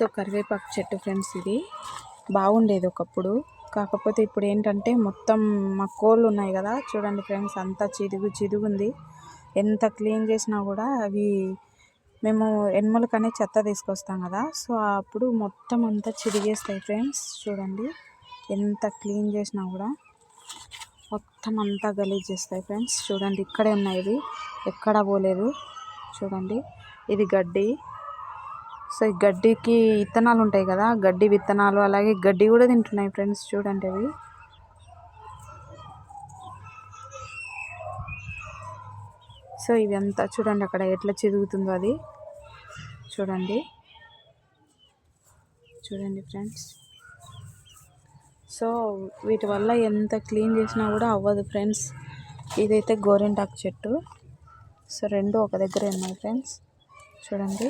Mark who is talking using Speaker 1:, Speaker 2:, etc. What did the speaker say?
Speaker 1: So కరివేపాకు చెట్టు friends ఇది. బాగుండేది ఒకప్పుడు. కాకపోతే ఇప్పుడు ఏంటంటే మొత్తం మా కోళ్ళు ఉన్నాయి కదా. చూడండి ఫ్రెండ్స్ అంతా చిదుగు చిదుగుంది. ఎంత క్లీన్ చేసినా కూడా అవి మేము ఎనుమలకనే చెత్త తీసుకొస్తాం కదా. సో అప్పుడు మొత్తం అంతా చిరిగేస్తాయి ఫ్రెండ్స్ చూడండి. ఎంత క్లీన్ చేసినా కూడా మొత్తం అంతా గలీజ్ చేస్తాయి ఫ్రెండ్స్. చూడండి ఇక్కడే ఉన్నాయి ఇవి. ఎక్కడా పోలేదు. చూడండి ఇది గడ్డి. సో ఈ గడ్డికి విత్తనాలు ఉంటాయి కదా గడ్డి విత్తనాలు అలాగే గడ్డి కూడా తింటున్నాయి ఫ్రెండ్స్ చూడండి అవి. సో ఇవి అంతా చూడండి అక్కడ ఎట్లా చిరుగుతుందో అది. చూడండి. చూడండి ఫ్రెండ్స్ సో వీటి వల్ల ఎంత క్లీన్ చేసినా కూడా అవ్వదు ఫ్రెండ్స్ ఇదైతే గోరింటాకు చెట్టు. సో రెండు ఒక దగ్గర ఉన్నాయి ఫ్రెండ్స్ చూడండి.